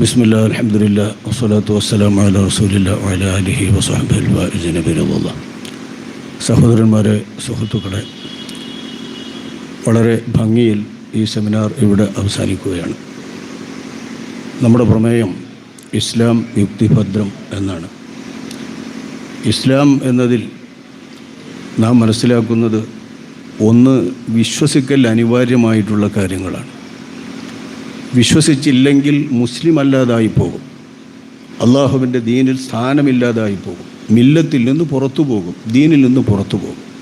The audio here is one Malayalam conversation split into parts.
ബിസ്മില്ല അലഹമുല്ല വസ്സലാത്തു വസ്സലാം അല റസൂലില്ല അല അലിഹി വസാഹബിൻബിനുള്ള സഹോദരന്മാരെ സുഹൃത്തുക്കളെ വളരെ ഭംഗിയിൽ ഈ സെമിനാർ ഇവിടെ അവസാനിക്കുകയാണ്. നമ്മുടെ പ്രമേയം ഇസ്ലാം യുക്തിഭദ്രം എന്നാണ്. ഇസ്ലാം എന്നതിൽ നാം മനസ്സിലാക്കുന്നത് ഒന്ന് വിശ്വസിക്കൽ അനിവാര്യമായിട്ടുള്ള കാര്യങ്ങളാണ്. വിശ്വസിച്ചില്ലെങ്കിൽ മുസ്ലിം അല്ലാതായി പോകും. അള്ളാഹുവിന്റെ ദീനിൽ സ്ഥാനമില്ലാതായി പോകും. മില്ലത്തിൽ നിന്ന് പുറത്തു പോകും. ദീനിൽ നിന്ന് പുറത്തു പോകും.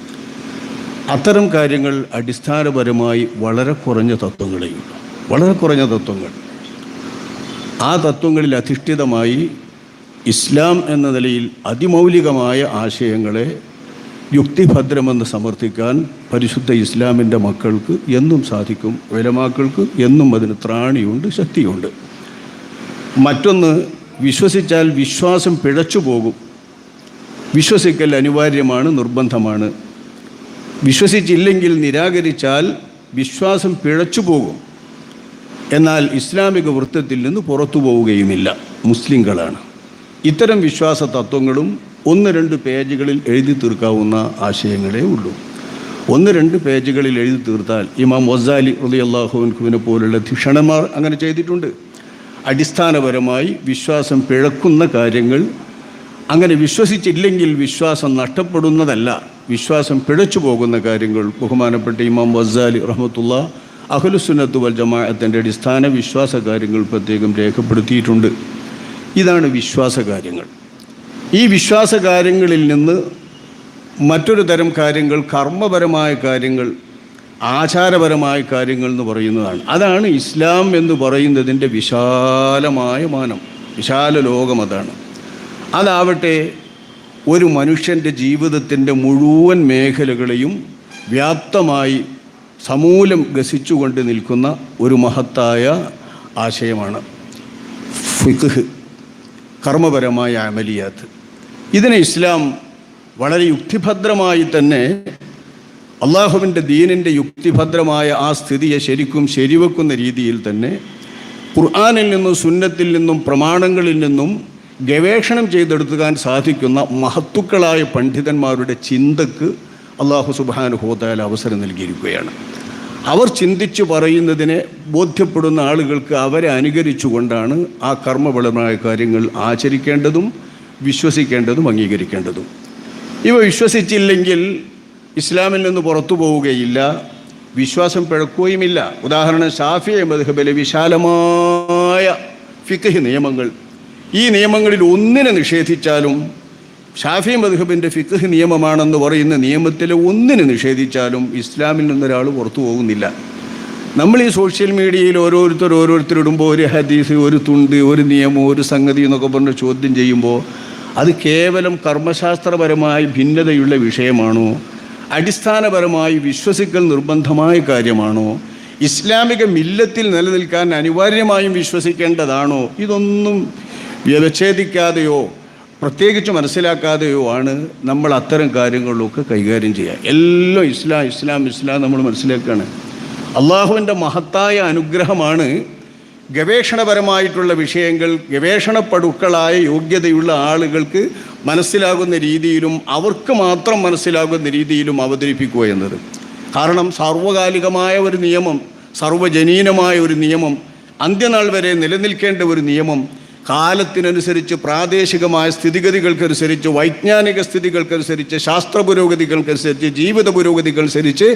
അത്തരം കാര്യങ്ങൾ അടിസ്ഥാനപരമായി വളരെ കുറഞ്ഞ തത്വങ്ങളെയുള്ളൂ. വളരെ കുറഞ്ഞ തത്വങ്ങൾ. ആ തത്വങ്ങളിൽ അധിഷ്ഠിതമായി ഇസ്ലാം എന്ന നിലയിൽ അതിമൗലികമായ ആശയങ്ങളെ യുക്തിഭദ്രമെന്ന് സമർത്ഥിക്കാൻ പരിശുദ്ധ ഇസ്ലാമിന്റെ മക്കൾക്ക് എന്നും സാധിക്കും വിലമാക്കൾക്ക് എന്നും അതിന് ത്രാണിയുണ്ട് ശക്തിയുണ്ട്. മറ്റൊന്ന് വിശ്വസിച്ചാൽ വിശ്വാസം പിഴച്ചു പോകും. വിശ്വസിക്കൽ അനിവാര്യമാണ് നിർബന്ധമാണ്. വിശ്വസിച്ചില്ലെങ്കിൽ നിരാകരിച്ചാൽ വിശ്വാസം പിഴച്ചു പോകും. എന്നാൽ ഇസ്ലാമിക വൃത്തത്തിൽ നിന്ന് പുറത്തു പോവുകയുമില്ല മുസ്ലിങ്ങളാണ്. ഇത്തരം വിശ്വാസ തത്വങ്ങളും ഒന്ന് രണ്ട് പേജുകളിൽ എഴുതി തീർക്കാവുന്ന ആശയങ്ങളേ ഉള്ളൂ. ഒന്ന് രണ്ട് പേജുകളിൽ എഴുതി തീർത്താൽ ഇമാം വസാലി റലി അള്ളാഹുവിനെ പോലുള്ള ധിഷണന്മാർ അങ്ങനെ ചെയ്തിട്ടുണ്ട്. അടിസ്ഥാനപരമായി വിശ്വാസം പിഴക്കുന്ന കാര്യങ്ങൾ അങ്ങനെ വിശ്വസിച്ചില്ലെങ്കിൽ വിശ്വാസം നഷ്ടപ്പെടുന്നതല്ല. വിശ്വാസം പിഴച്ചു പോകുന്ന കാര്യങ്ങൾ. ബഹുമാനപ്പെട്ട ഇമാം വസാലി റഹമത്തുള്ള അഹ്ലുസുന്നത്ത് വൽ ജമാഅത്തിന്റെ അടിസ്ഥാന വിശ്വാസ കാര്യങ്ങൾ പ്രത്യേകം രേഖപ്പെടുത്തിയിട്ടുണ്ട്. ഇതാണ് വിശ്വാസ കാര്യങ്ങൾ. ഈ വിശ്വാസ കാര്യങ്ങളിൽ നിന്ന് മറ്റൊരു തരം കാര്യങ്ങൾ കർമ്മപരമായ കാര്യങ്ങൾ ആചാരപരമായ കാര്യങ്ങൾ എന്ന് പറയുന്നതാണ്. അതാണ് ഇസ്ലാം എന്ന് പറയുന്നതിന്റെ വിശാലമായ മാനം വിശാല ലോകം അതാണ്. അതാവട്ടെ ഒരു മനുഷ്യന്റെ ജീവിതത്തിന്റെ മുഴുവൻ മേഖലകളെയും വ്യാപ്തമായി സമൂലം ഗസിച്ചുകൊണ്ട് നിൽക്കുന്ന ഒരു മഹത്തായ ആശയമാണ് ഫിഖ് കർമ്മപരമായ അമലിയാത്ത്. ഇതിനെ ഇസ്ലാം വളരെ യുക്തിഭദ്രമായി തന്നെ അള്ളാഹുവിന്റെ ദീനിന്റെ യുക്തിഭദ്രമായ ആ സ്ഥിതിയെ ശരിക്കും ശരിവെക്കുന്ന രീതിയിൽ തന്നെ ഖുർആാനിൽ നിന്നും സുന്നത്തിൽ നിന്നും പ്രമാണങ്ങളിൽ നിന്നും ഗവേഷണം ചെയ്തെടുക്കാൻ സാധിക്കുന്ന മഹത്തുക്കളായ പണ്ഡിതന്മാരുടെ ചിന്തക്ക് അള്ളാഹു സുബാനുഹോതായാൽ അവസരം നൽകിയിരിക്കുകയാണ്. അവർ ചിന്തിച്ചു പറയുന്നതിനെ ബോധ്യപ്പെടുന്ന ആളുകൾക്ക് അവരെ അനുകരിച്ചുകൊണ്ടാണ് ആ കർമ്മബലമായ കാര്യങ്ങൾ ആചരിക്കേണ്ടതും വിശ്വസിക്കേണ്ടതും അംഗീകരിക്കേണ്ടതും. ഇവ വിശ്വസിച്ചില്ലെങ്കിൽ ഇസ്ലാമിൽ നിന്ന് പുറത്തു പോവുകയില്ല വിശ്വാസം പിഴക്കുകയുമില്ല. ഉദാഹരണം ഷാഫി മധുഹബിലെ വിശാലമായ ഫിഖ് നിയമങ്ങൾ. ഈ നിയമങ്ങളിൽ ഒന്നിനെ നിഷേധിച്ചാലും ഷാഫി മധുഹബിന്റെ ഫിഖ് നിയമമാണെന്ന് പറയുന്ന നിയമത്തിലെ ഒന്നിനെ നിഷേധിച്ചാലും ഇസ്ലാമിൽ നിന്നൊരാൾ പുറത്തു പോകുന്നില്ല. നമ്മൾ ഈ സോഷ്യൽ മീഡിയയിൽ ഓരോരുത്തർ ഓരോരുത്തരിടുമ്പോൾ ഒരു ഹദീസ് ഒരു തുണ്ട് ഒരു നിയമം ഒരു സംഗതി എന്നൊക്കെ പറഞ്ഞ് ചോദ്യം ചെയ്യുമ്പോൾ അത് കേവലം കർമ്മശാസ്ത്രപരമായി ഭിന്നതയുള്ള വിഷയമാണോ? അടിസ്ഥാനപരമായി വിശ്വസിക്കൽ നിർബന്ധമായ കാര്യമാണോ? ഇസ്ലാമിക മില്ലത്തിൽ നിലനിൽക്കാൻ അനിവാര്യമായും വിശ്വസിക്കേണ്ടതാണോ? ഇതൊന്നും വ്യവച്ഛേദിക്കാതെയോ പ്രത്യേകിച്ച് മനസ്സിലാക്കാതെയോ ആണ് നമ്മൾ അത്തരം കാര്യങ്ങളിലൊക്കെ കൈകാര്യം ചെയ്യുക. എല്ലാം ഇസ്ലാം ഇസ്ലാം ഇസ്ലാം നമ്മൾ മനസ്സിലാക്കുകയാണ്. അള്ളാഹുവിന്റെ മഹത്തായ അനുഗ്രഹമാണ് ഗവേഷണപരമായിട്ടുള്ള വിഷയങ്ങൾ ഗവേഷണപ്പടുക്കളായ യോഗ്യതയുള്ള ആളുകൾക്ക് മനസ്സിലാകുന്ന രീതിയിലും അവർക്ക് മാത്രം മനസ്സിലാകുന്ന രീതിയിലും അവതരിപ്പിക്കുക എന്നത്. കാരണം സാർവകാലികമായ ഒരു നിയമം സർവജനീനമായ ഒരു നിയമം അന്ത്യനാൾ വരെ നിലനിൽക്കേണ്ട ഒരു നിയമം കാലത്തിനനുസരിച്ച് പ്രാദേശികമായ സ്ഥിതിഗതികൾക്കനുസരിച്ച് വൈജ്ഞാനിക സ്ഥിതികൾക്കനുസരിച്ച് ശാസ്ത്ര പുരോഗതികൾക്കനുസരിച്ച് ജീവിത പുരോഗതിക്കനുസരിച്ച്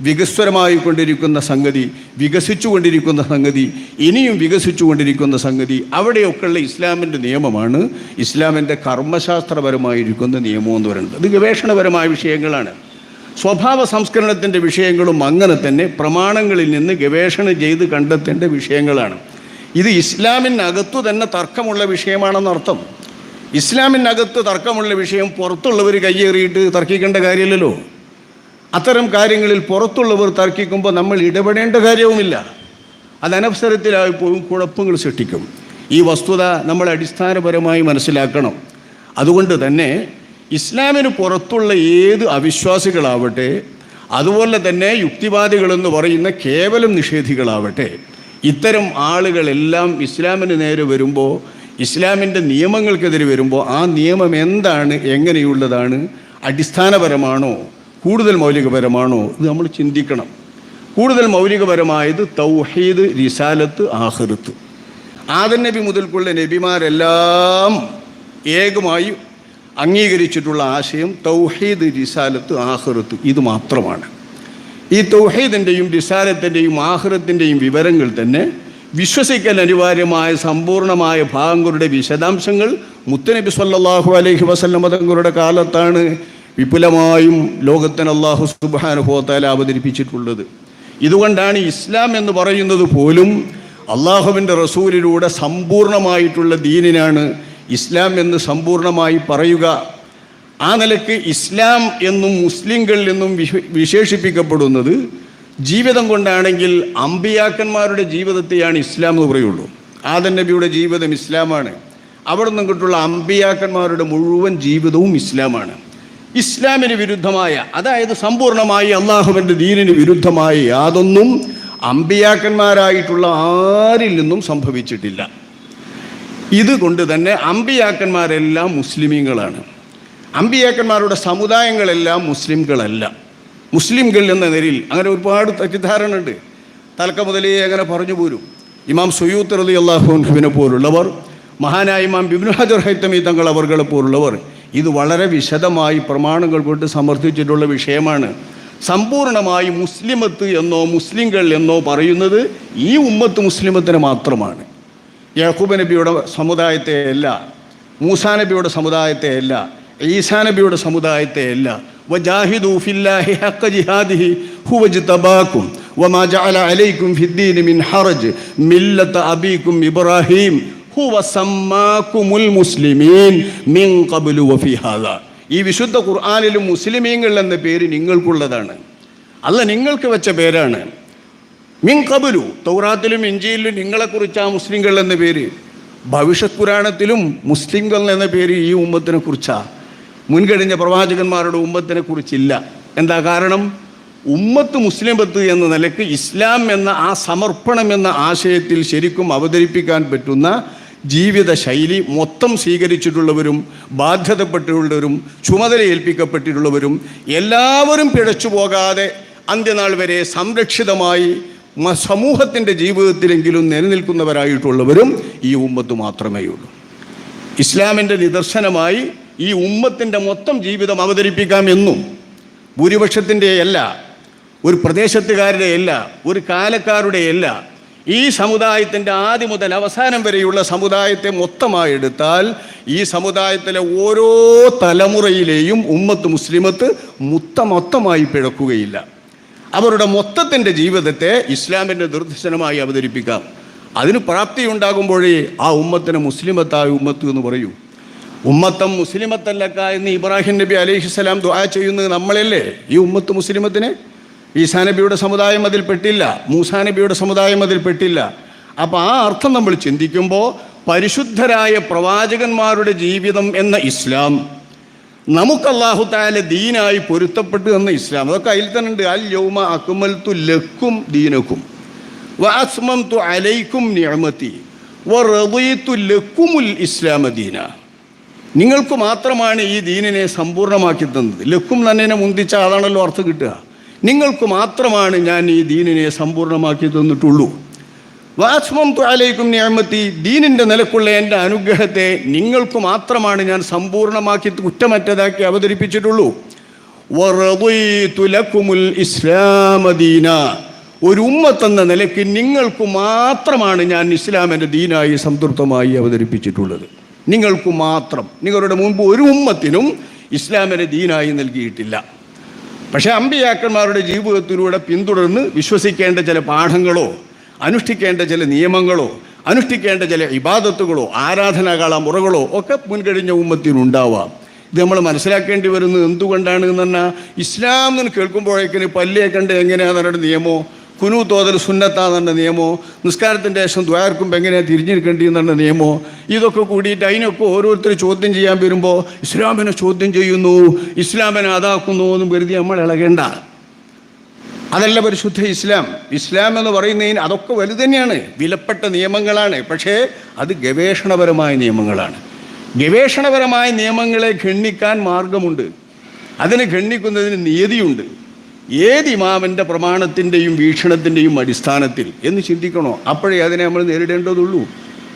വികസ്വരമായിക്കൊണ്ടിരിക്കുന്ന സംഗതി വികസിച്ചുകൊണ്ടിരിക്കുന്ന സംഗതി ഇനിയും വികസിച്ചുകൊണ്ടിരിക്കുന്ന സംഗതി അവിടെയൊക്കെയുള്ള ഇസ്ലാമിന്റെ നിയമമാണ്. ഇസ്ലാമിന്റെ കർമ്മശാസ്ത്രപരമായിരിക്കുന്ന നിയമം എന്ന് പറയുന്നത്. ഇത് ഗവേഷണപരമായ വിഷയങ്ങളാണ്. സ്വഭാവ സംസ്കരണത്തിന്റെ വിഷയങ്ങളും അങ്ങനെ തന്നെ പ്രമാണങ്ങളിൽ നിന്ന് ഗവേഷണം ചെയ്ത് കണ്ടെത്തേണ്ട വിഷയങ്ങളാണ്. ഇത് ഇസ്ലാമിനകത്തു തന്നെ തർക്കമുള്ള വിഷയമാണെന്നർത്ഥം ഇസ്ലാമിനകത്ത് തർക്കമുള്ള വിഷയം പുറത്തുള്ളവർ കയ്യേറിയിട്ട് തർക്കിക്കേണ്ട കാര്യമില്ലല്ലോ. അത്തരം കാര്യങ്ങളിൽ പുറത്തുള്ളവർ തർക്കിക്കുമ്പോൾ നമ്മൾ ഇടപെടേണ്ട കാര്യവുമില്ല. അത് അനവസരത്തിലായി കുഴപ്പങ്ങൾ സൃഷ്ടിക്കും. ഈ വസ്തുത നമ്മൾ അടിസ്ഥാനപരമായി മനസ്സിലാക്കണം. അതുകൊണ്ട് തന്നെ ഇസ്ലാമിന് പുറത്തുള്ള ഏത് അവിശ്വാസികളാവട്ടെ അതുപോലെ തന്നെ യുക്തിവാദികളെന്ന് പറയുന്ന കേവലം നിഷേധികളാവട്ടെ ഇത്തരം ആളുകളെല്ലാം ഇസ്ലാമിന് നേരെ വരുമ്പോൾ ഇസ്ലാമിന്റെ നിയമങ്ങൾക്കെതിരെ വരുമ്പോൾ ആ നിയമം എന്താണ് എങ്ങനെയുള്ളതാണ് അടിസ്ഥാനപരമാണോ കൂടുതൽ മൗലികപരമാണോ? ഇത് നമ്മൾ ചിന്തിക്കണം. കൂടുതൽ മൗലികപരമായത് തൗഹീദ് റിസാലത്ത് ആഹൃത്ത് ആദൻ നബി മുതൽക്കുള്ള നബിമാരെല്ലാം ഏകമായി അംഗീകരിച്ചിട്ടുള്ള ആശയം തൗഹീദ് റിസാലത്ത് ആഹൃത്ത് ഇത് മാത്രമാണ്. ഈ തൗഹീദിന്റെയും റിസാലത്തിന്റെയും ആഹ്റത്തിന്റെയും വിവരങ്ങൾ തന്നെ വിശ്വസിക്കാൻ അനിവാര്യമായ സമ്പൂർണമായ ഭാഗങ്ങളുടെ വിശദാംശങ്ങൾ മുത്തനബി സല്ലാഹു അലൈഹി വസല്ലം തങ്ങളുടെ കാലത്താണ് വിപുലമായും ലോകത്തിന് അള്ളാഹു സുബാനുഭവത്താൽ അവതരിപ്പിച്ചിട്ടുള്ളത്. ഇതുകൊണ്ടാണ് ഇസ്ലാം എന്ന് പറയുന്നത് പോലും അള്ളാഹുവിന്റെ റസൂലിലൂടെ സമ്പൂർണമായിട്ടുള്ള ദീനിനാണ് ഇസ്ലാം എന്ന് സമ്പൂർണമായി പറയുക. ആ നിലയ്ക്ക് ഇസ്ലാം എന്നും മുസ്ലിങ്ങൾ എന്നും വിശ- വിശേഷിപ്പിക്കപ്പെടുന്നത് ജീവിതം കൊണ്ടാണെങ്കിൽ അമ്പിയാക്കന്മാരുടെ ജീവിതത്തെയാണ് ഇസ്ലാം എന്ന് പറയുള്ളൂ. ആദൻ നബിയുടെ ജീവിതം ഇസ്ലാമാണ്. അവിടെ നിന്നിട്ടുള്ള അമ്പിയാക്കന്മാരുടെ മുഴുവൻ ജീവിതവും ഇസ്ലാമാണ്. ഇസ്ലാമിന് വിരുദ്ധമായ അതായത് സമ്പൂർണമായി അള്ളാഹുവിന്റെ ദീനിന് വിരുദ്ധമായ യാതൊന്നും അമ്പിയാക്കന്മാരായിട്ടുള്ള ആരിൽ നിന്നും സംഭവിച്ചിട്ടില്ല. ഇതുകൊണ്ട് തന്നെ അമ്പിയാക്കന്മാരെല്ലാം മുസ്ലിമീങ്ങളാണ്. അമ്പിയാക്കന്മാരുടെ സമുദായങ്ങളെല്ലാം മുസ്ലിംകളല്ല. മുസ്ലിംകൾ എന്ന നിലയിൽ അങ്ങനെ ഒരുപാട് തെറ്റിദ്ധാരണ ഉണ്ട് തലക്ക മുതലേ അങ്ങനെ പറഞ്ഞു പോരും. ഇമാം സുയൂത്ത് റലി അള്ളാഹുവിനെ പോലുള്ളവർ മഹാനായ ഇമാം ബിബ്നു ഹജർ ഹൈത്തമി തങ്ങൾ അവർകളെ പോലുള്ളവർ ഇത് വളരെ വിശദമായി പ്രമാണങ്ങൾ കൊണ്ട് സമർത്ഥിച്ചിട്ടുള്ള വിഷയമാണ്. സമ്പൂർണമായി മുസ്ലിമത്ത് എന്നോ മുസ്ലിംകൾ എന്നോ പറയുന്നത് ഈ ഉമ്മത്ത് മുസ്ലിമത്തിന് മാത്രമാണ്. യാക്കൂബ് നബിയുടെ സമുദായത്തെ അല്ല മൂസാ നബിയുടെ സമുദായത്തെ അല്ല ഈസാ നബിയുടെ സമുദായത്തെ അല്ല. വജാഹിദു ഫില്ലാഹി ഹഖ ജിഹാദിഹി ഹുവ ജ്തബാക്കും വമാ ജഅല അലൈക്കും ഫിദ്ദീനി മിൻ ഹറജ് മില്ലത അബീക്കും ഇബ്രാഹിം മുസ്ലിമീൻ മിൻ ഈ വിശുദ്ധ ഖുർആാനിലും മുസ്ലിമീങ്ങൾ എന്ന പേര് നിങ്ങൾക്കുള്ളതാണ്. അല്ല നിങ്ങൾക്ക് വെച്ച പേരാണ്. മിൻ കബുലു തൗറാത്തിലും ഇഞ്ചിയിലും നിങ്ങളെക്കുറിച്ച് ആ മുസ്ലിങ്ങൾ എന്ന പേര്. ഭവിഷ്യത് പുരാണത്തിലും മുസ്ലിങ്ങൾ എന്ന പേര് ഈ ഉമ്മത്തിനെ കുറിച്ചാ. മുൻകഴിഞ്ഞ പ്രവാചകന്മാരുടെ ഉമ്മത്തിനെ കുറിച്ചില്ല. എന്താ കാരണം? ഉമ്മത്ത് മുസ്ലിമത്ത് എന്ന നിലയ്ക്ക് ഇസ്ലാം എന്ന ആ സമർപ്പണം എന്ന ആശയത്തിൽ ശരിക്കും അവതരിപ്പിക്കാൻ പറ്റുന്ന ജീവിത ശൈലി മൊത്തം സ്വീകരിച്ചിട്ടുള്ളവരും ബാധ്യതപ്പെട്ടുള്ളവരും ചുമതല ഏൽപ്പിക്കപ്പെട്ടിട്ടുള്ളവരും എല്ലാവരും പിഴച്ചു പോകാതെ അന്ത്യനാൾ വരെ സംരക്ഷിതമായി സമൂഹത്തിന്റെ ജീവിതത്തിലെങ്കിലും നിലനിൽക്കുന്നവരായിട്ടുള്ളവരും ഈ ഉമ്മത്ത് മാത്രമേ ഉള്ളൂ ഇസ്ലാമിന്റെ നിദർശനമായി ഈ ഉമ്മത്തിന്റെ മൊത്തം ജീവിതം അവതരിപ്പിക്കാം എന്നും ഭൂരിപക്ഷത്തിന്റെ അല്ല ഒരു പ്രദേശത്തുകാരുടെ അല്ല ഒരു കാലക്കാരുടെ അല്ല ഈ സമുദായത്തിന്റെ ആദ്യം മുതൽ അവസാനം വരെയുള്ള സമുദായത്തെ മൊത്തമായി എടുത്താൽ ഈ സമുദായത്തിലെ ഓരോ തലമുറയിലെയും ഉമ്മത്ത് മുസ്ലിമത്ത് മുത്ത മൊത്തമായി പിഴക്കുകയില്ല. അവരുടെ മൊത്തത്തിന്റെ ജീവിതത്തെ ഇസ്ലാമിന്റെ ദുർദർശനമായി അവതരിപ്പിക്കാം. അതിന് പ്രാപ്തി ഉണ്ടാകുമ്പോഴേ ആ ഉമ്മത്തിന് മുസ്ലിമത്തായ ഉമ്മത്ത് എന്ന് പറയൂ. ഉമ്മത്തം മുസ്ലിമത്തല്ലക്ക എന്ന് ഇബ്രാഹിം നബി അലൈഹിസ്സലാം ദുആ ചെയ്യുന്നത് നമ്മളല്ലേ? ഈ ഉമ്മത്ത് മുസ്ലിമത്തിന്? ഈസാ നബിയുടെ സമുദായം അതിൽ പെട്ടില്ല മൂസാ നബിയുടെ സമുദായം അതിൽ പെട്ടില്ല. അപ്പോൾ ആ അർത്ഥം നമ്മൾ ചിന്തിക്കുമ്പോൾ പരിശുദ്ധരായ പ്രവാചകന്മാരുടെ ജീവിതം എന്ന ഇസ്ലാം നമുക്ക് അള്ളാഹു താല ദീനായി പൊരുത്തപ്പെട്ടു എന്ന ഇസ്ലാം. അതൊക്കെ അതിൽ തന്നെ ഉണ്ട്. അൽ യൗമ അക്മൽത്തു ലക്കും ദീനക്കും. വഅസ്മംതു അലൈക്കും നിഅമതി വറദീതു ലക്കുമുൽ ഇസ്ലാമ ദീന. നിങ്ങൾക്ക് മാത്രമാണ് ഈ ദീനിനെ സമ്പൂർണമാക്കി തന്നത്. ലക്കും തന്നെ മുന്തിച്ച അതാണല്ലോ അർത്ഥം കിട്ടുക. നിങ്ങൾക്ക് മാത്രമാണ് ഞാൻ ഈ ദീനിനെ സമ്പൂർണമാക്കി തന്നിട്ടുള്ളൂ. വാസ്മം അലൈക്കും ഞാമത്തി ദീനിന്റെ നിലക്കുള്ള എന്റെ അനുഗ്രഹത്തെ നിങ്ങൾക്ക് മാത്രമാണ് ഞാൻ സമ്പൂർണമാക്കി കുറ്റമറ്റതാക്കി അവതരിപ്പിച്ചിട്ടുള്ളൂ. വറദീതു ഇസ്ലാമദീന ഇസ്ലാമ ദീന ഒരു ഉമ്മത്തെന്ന നിലയ്ക്ക് നിങ്ങൾക്ക് മാത്രമാണ് ഞാൻ ഇസ്ലാമിന്റെ ദീനായി സംതൃപ്തമായി അവതരിപ്പിച്ചിട്ടുള്ളത്. നിങ്ങൾക്ക് മാത്രം നിങ്ങളുടെ മുൻപ് ഒരു ഉമ്മത്തിനും ഇസ്ലാമിനെ ദീനായി നൽകിയിട്ടില്ല. പക്ഷേ അമ്പിയാക്കന്മാരുടെ ജീവിതത്തിലൂടെ പിന്തുടർന്ന് വിശ്വസിക്കേണ്ട ചില പാഠങ്ങളോ അനുഷ്ഠിക്കേണ്ട ചില നിയമങ്ങളോ അനുഷ്ഠിക്കേണ്ട ചില ഇബാദത്തുകളോ ആരാധനാകാല മുറകളോ ഒക്കെ മുൻകഴിഞ്ഞ ഉമ്മത്തിനുണ്ടാവാം. ഇത് നമ്മൾ മനസ്സിലാക്കേണ്ടി വരുന്നത് എന്തുകൊണ്ടാണ് എന്ന് പറഞ്ഞാൽ ഇസ്ലാം എന്ന് കേൾക്കുമ്പോഴേക്കിന് പല്ലിയെ കണ്ട് എങ്ങനെയാണ് പറഞ്ഞ നിയമോ? കുനു തോതൽ സുന്നത്താന്നുള്ള നിയമമോ നിസ്കാരത്തിന്റെ ശേഷം ദ്വാർക്കും എങ്ങനെയാണ് തിരിഞ്ഞിരിക്കേണ്ടി നിയമമോ നിയമോ ഇതൊക്കെ കൂടിയിട്ട് അതിനൊക്കെ ഓരോരുത്തർ ചോദ്യം ചെയ്യാൻ വരുമ്പോൾ ഇസ്ലാമിനെ ചോദ്യം ചെയ്യുന്നു ഇസ്ലാമിനെ അതാക്കുന്നു എന്നും കരുതി നമ്മൾ ഇളകേണ്ട. അതല്ല പരിശുദ്ധ ഇസ്ലാം. ഇസ്ലാം എന്ന് പറയുന്നതിന് അതൊക്കെ വലുതന്നെയാണ് വിലപ്പെട്ട നിയമങ്ങളാണ്. പക്ഷേ അത് ഗവേഷണപരമായ നിയമങ്ങളാണ്. ഗവേഷണപരമായ നിയമങ്ങളെ ഖണ്ഡിക്കാൻ മാർഗമുണ്ട്. അതിനെ ഖണ്ഡിക്കുന്നതിന് നിയതിയുണ്ട് ഏത് ഇമാമിന്റെ പ്രമാണത്തിന്റെയും വീക്ഷണത്തിന്റെയും അടിസ്ഥാനത്തിൽ എന്ന് ചിന്തിക്കണോ? അപ്പോഴേ അതിനെ നമ്മൾ നേരിടേണ്ടതുള്ളൂ.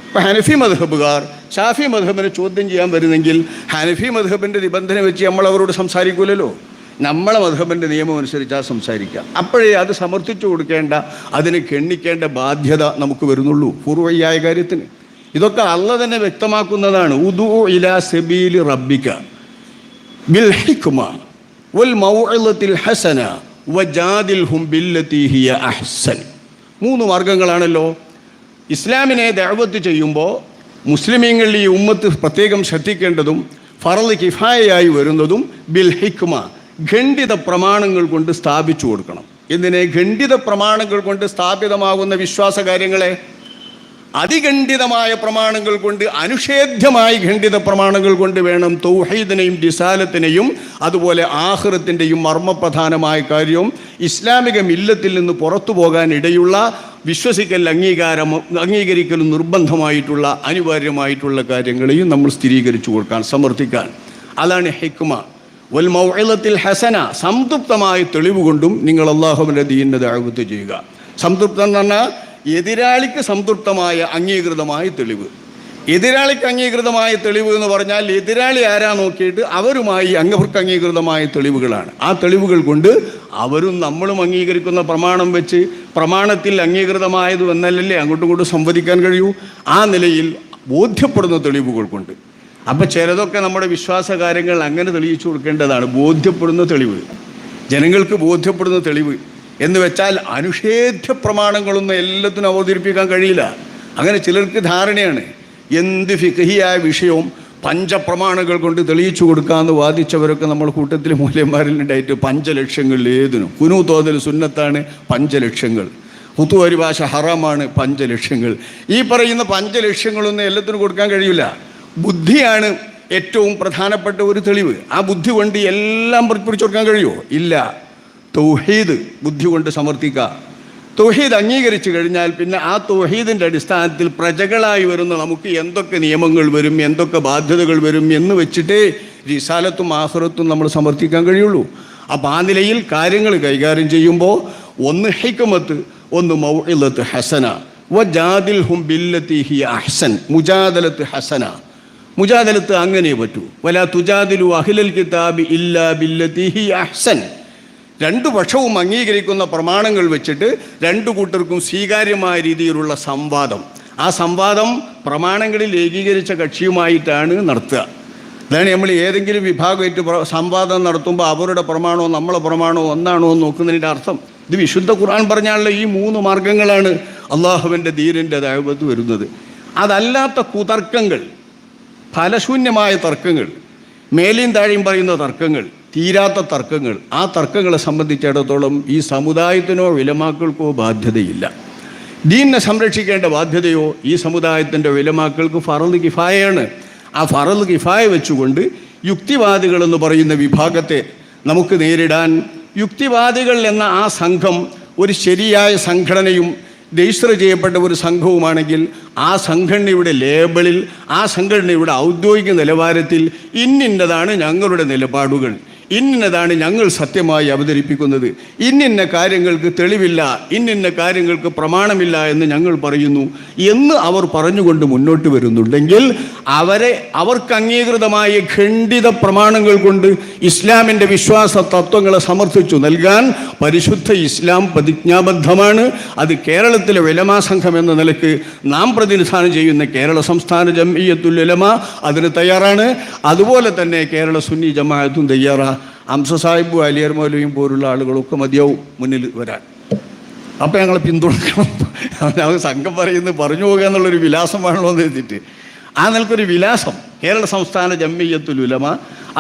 ഇപ്പം ഹനഫി മധബുകാർ ഷാഫി മധബിനെ ചോദ്യം ചെയ്യാൻ വരുന്നെങ്കിൽ ഹനഫി മധബിന്റെ നിബന്ധന വെച്ച് നമ്മൾ അവരോട് സംസാരിക്കൂലല്ലോ. നമ്മളെ മധബിന്റെ നിയമം അനുസരിച്ചാൽ സംസാരിക്കുക അപ്പോഴേ അത് സമർത്ഥിച്ചു കൊടുക്കേണ്ട അതിനെ കെണ്ണിക്കേണ്ട ബാധ്യത നമുക്ക് വരുന്നുള്ളൂ പൂർവയ്യായ കാര്യത്തിന്. ഇതൊക്കെ അല്ല തന്നെ വ്യക്തമാക്കുന്നതാണ്. ഉദു ഇല സെബീൽ റബ്ബിക്ക ബിൽ വൽ ഹസന ബില്ലത്തി ഹിയ അഹ്സൻ. മൂന്ന് മാർഗങ്ങളാണല്ലോ. ഇസ്ലാമിനെ ദഅവത്ത് ചെയ്യുമ്പോൾ മുസ്ലിമീങ്ങളിൽ ഈ ഉമ്മത്ത് പ്രത്യേകം ശ്രദ്ധിക്കേണ്ടതും ഫറദ് കിഫായയായി വരുന്നതും ബിൽ ഹിക്മ ഖണ്ഡിത പ്രമാണങ്ങൾ കൊണ്ട് സ്ഥാപിച്ചു കൊടുക്കണം. എന്തിനെ? ഖണ്ഡിത പ്രമാണങ്ങൾ കൊണ്ട് സ്ഥാപിതമാകുന്ന വിശ്വാസ കാര്യങ്ങളെ അതിഖണ്ഡിതമായ പ്രമാണങ്ങൾ കൊണ്ട് അനുഷേധ്യമായി ഖണ്ഡിത പ്രമാണങ്ങൾ കൊണ്ട് വേണം തൗഹീദിനെയും ഡിസാലത്തിനെയും അതുപോലെ ആഹ്റത്തിന്റെയും മർമ്മപ്രധാനമായ കാര്യവും ഇസ്ലാമിക മില്ലത്തിൽ നിന്ന് പുറത്തു പോകാൻ ഇടയുള്ള വിശ്വസിക്കൽ അംഗീകാരം അംഗീകരിക്കലും നിർബന്ധമായിട്ടുള്ള അനിവാര്യമായിട്ടുള്ള കാര്യങ്ങളെയും നമ്മൾ സ്ഥിരീകരിച്ചു കൊടുക്കാൻ സമർത്ഥിക്കാൻ. അതാണ് ഹിക്മ. വൽ മൗഇലത്തിൽ ഹസന സംതൃപ്തമായ തെളിവ് കൊണ്ടും നിങ്ങൾ അള്ളാഹുവിന്റെ ദീനിന്റെ ദഅവത്ത് ചെയ്യുക. സംതൃപ്തം എന്ന് പറഞ്ഞാൽ എതിരാളിക്ക് സംതൃപ്തമായ അംഗീകൃതമായ തെളിവ്. എതിരാളിക്ക് അംഗീകൃതമായ തെളിവ് എന്ന് പറഞ്ഞാൽ എതിരാളി ആരാ നോക്കിയിട്ട് അവരുമായി അംഗവർക്ക് അംഗീകൃതമായ തെളിവുകളാണ്. ആ തെളിവുകൾ കൊണ്ട് അവരും നമ്മളും അംഗീകരിക്കുന്ന പ്രമാണം വെച്ച് പ്രമാണത്തിൽ അംഗീകൃതമായത് എന്നല്ലല്ലേ അങ്ങോട്ടും ഇങ്ങോട്ടും സംവദിക്കാൻ കഴിയൂ. ആ നിലയിൽ ബോധ്യപ്പെടുന്ന തെളിവുകൾ കൊണ്ട്. അപ്പം ചിലതൊക്കെ നമ്മുടെ വിശ്വാസ കാര്യങ്ങൾ അങ്ങനെ തെളിയിച്ചു കൊടുക്കേണ്ടതാണ്. ബോധ്യപ്പെടുന്ന തെളിവ്. ജനങ്ങൾക്ക് ബോധ്യപ്പെടുന്ന തെളിവ്. എന്ന് വെച്ചാൽ അനുഷേധ്യ പ്രമാണങ്ങളൊന്നും എല്ലാത്തിനും അവതരിപ്പിക്കാൻ കഴിയില്ല. അങ്ങനെ ചിലർക്ക് ധാരണയാണ് എന്ത് ഫിഖഹിയായ വിഷയവും പഞ്ചപ്രമാണങ്ങൾ കൊണ്ട് തെളിയിച്ചു കൊടുക്കാമെന്ന് വാദിച്ചവരൊക്കെ നമ്മൾ കൂട്ടത്തിൽ മൂല്യന്മാരിലുണ്ടായിട്ട് പഞ്ചലക്ഷ്യങ്ങളിൽ ഏതിനും. കുനു തോതൽ സുന്നത്താണ് പഞ്ചലക്ഷ്യങ്ങൾ ഹുത്തുവരി ഭാഷ ഹറാമാണ് പഞ്ചലക്ഷ്യങ്ങൾ ഈ പറയുന്ന പഞ്ചലക്ഷ്യങ്ങളൊന്നും എല്ലാത്തിനും കൊടുക്കാൻ കഴിയില്ല. ബുദ്ധിയാണ് ഏറ്റവും പ്രധാനപ്പെട്ട ഒരു തെളിവ്. ആ ബുദ്ധി കൊണ്ട് എല്ലാം പിടിച്ചു കൊടുക്കാൻ കഴിയുമോ? ഇല്ല. തൗഹീദ് ബുദ്ധി കൊണ്ട് സമർത്ഥിക്കുക തൗഹീദ് അംഗീകരിച്ചു കഴിഞ്ഞാൽ പിന്നെ ആ തൗഹീദിന്റെ അടിസ്ഥാനത്തിൽ പ്രജകളായി വരുന്ന നമുക്ക് എന്തൊക്കെ നിയമങ്ങൾ വരും എന്തൊക്കെ ബാധ്യതകൾ വരും എന്ന് വെച്ചിട്ടേ റിസാലത്തും ആഹ്റത്തും നമ്മൾ സമർത്ഥിക്കാൻ കഴിയുള്ളൂ. അപ്പം ആ നിലയിൽ കാര്യങ്ങൾ കൈകാര്യം ചെയ്യുമ്പോൾ ഒന്ന് ഹൈക്കമത്ത് ഒന്ന് മൗഇലത്ത് ഹസന. വ ജാദിൽ ഹും ബില്ലത്തി ഹി അഹ്സൻ മുജാദലത്ത് ഹസന. മുജാദലത്ത് അങ്ങനെ പറ്റൂ. വല തുജാദിലു അഹിലൽ കിതാബ് ഇല്ലാ ബില്ലത്തി ഹി അഹ്സൻ. രണ്ടു പക്ഷവും അംഗീകരിക്കുന്ന പ്രമാണങ്ങൾ വെച്ചിട്ട് രണ്ടു കൂട്ടർക്കും സ്വീകാര്യമായ രീതിയിലുള്ള സംവാദം. ആ സംവാദം പ്രമാണങ്ങളിൽ ഏകീകരിച്ച കക്ഷിയുമായിട്ടാണ് നടത്തുക. അതാണ് നമ്മൾ ഏതെങ്കിലും വിഭാഗമായിട്ട് സംവാദം നടത്തുമ്പോൾ അവരുടെ പ്രമാണമോ നമ്മളെ പ്രമാണമോ ഒന്നാണോ എന്ന് നോക്കുന്നതിന്റെ അർത്ഥം. ഇത് വിശുദ്ധ ഖുർആൻ പറഞ്ഞാലുള്ള ഈ മൂന്ന് മാർഗങ്ങളാണ് അള്ളാഹുവിന്റെ ധീരന്റെ ദൈവത്ത് വരുന്നത്. അതല്ലാത്ത കുതർക്കങ്ങൾ ഫലശൂന്യമായ തർക്കങ്ങൾ മേലെയും താഴെയും പറയുന്ന തർക്കങ്ങൾ തീരാത്ത തർക്കങ്ങൾ. ആ തർക്കങ്ങളെ സംബന്ധിച്ചിടത്തോളം ഈ സമുദായത്തിനോ വിലമാക്കൾക്കോ ബാധ്യതയില്ല. ദീനിനെ സംരക്ഷിക്കേണ്ട ബാധ്യതയോ ഈ സമുദായത്തിന്റെ വിലമാക്കൾക്ക് ഫറദ് കിഫായയാണ്. ആ ഫറദ് കിഫായ വെച്ചുകൊണ്ട് യുക്തിവാദികളെന്ന് പറയുന്ന വിഭാഗത്തെ നമുക്ക് നേരിടാൻ യുക്തിവാദികൾ എന്ന ആ സംഘം ഒരു ശരിയായ സംഘടനയും രജിസ്റ്റർ ചെയ്യപ്പെട്ട ഒരു സംഘവുമാണെങ്കിൽ ആ സംഘടനയുടെ ലേബിളിൽ ആ സംഘടനയുടെ ഔദ്യോഗിക നിലവാരത്തിൽ ഇന്നിന്റെതാണ് ഞങ്ങളുടെ നിലപാടുകൾ. ഇന്നതാണ് ഞങ്ങൾ സത്യമായി അവതരിപ്പിക്കുന്നത്. ഇന്നിന്ന കാര്യങ്ങൾക്ക് തെളിവില്ല ഇന്നിന്ന കാര്യങ്ങൾക്ക് പ്രമാണമില്ല എന്ന് ഞങ്ങൾ പറയുന്നു എന്ന് അവർ പറഞ്ഞുകൊണ്ട് മുന്നോട്ട് വരുന്നുണ്ടെങ്കിൽ അവരെ അവർക്ക് അംഗീകൃതമായ ഖണ്ഡിത പ്രമാണങ്ങൾ കൊണ്ട് ഇസ്ലാമിന്റെ വിശ്വാസ തത്വങ്ങളെ സമർത്ഥിച്ചു നൽകാൻ പരിശുദ്ധ ഇസ്ലാം പ്രതിജ്ഞാബദ്ധമാണ്. അത് കേരളത്തിലെ വിലമാ സംഘം എന്ന നിലയ്ക്ക് നാം പ്രതിനിധാനം ചെയ്യുന്ന കേരള സംസ്ഥാന ജംഇയ്യത്തുൽ ഉലമ അതിന് തയ്യാറാണ്. അതുപോലെ തന്നെ കേരള സുന്നി ജമാഅത്തും തയ്യാറാ. അംസ സാഹിബും മൗലവിയും പോലുള്ള ആളുകളൊക്കെ മതിയാവും മുന്നിൽ വരാൻ. അപ്പം ഞങ്ങൾ പിന്തുണക്കണം. അവർ സംഘം പറയുന്നത് പറഞ്ഞു പോകുക എന്നുള്ളൊരു വിലാസമാണല്ലോ എന്ന് എഴുതിയിട്ട്. ആ നിലക്കൊരു വിലാസം കേരള സംസ്ഥാന ജമ്മിയത്തുൽ ഉലമ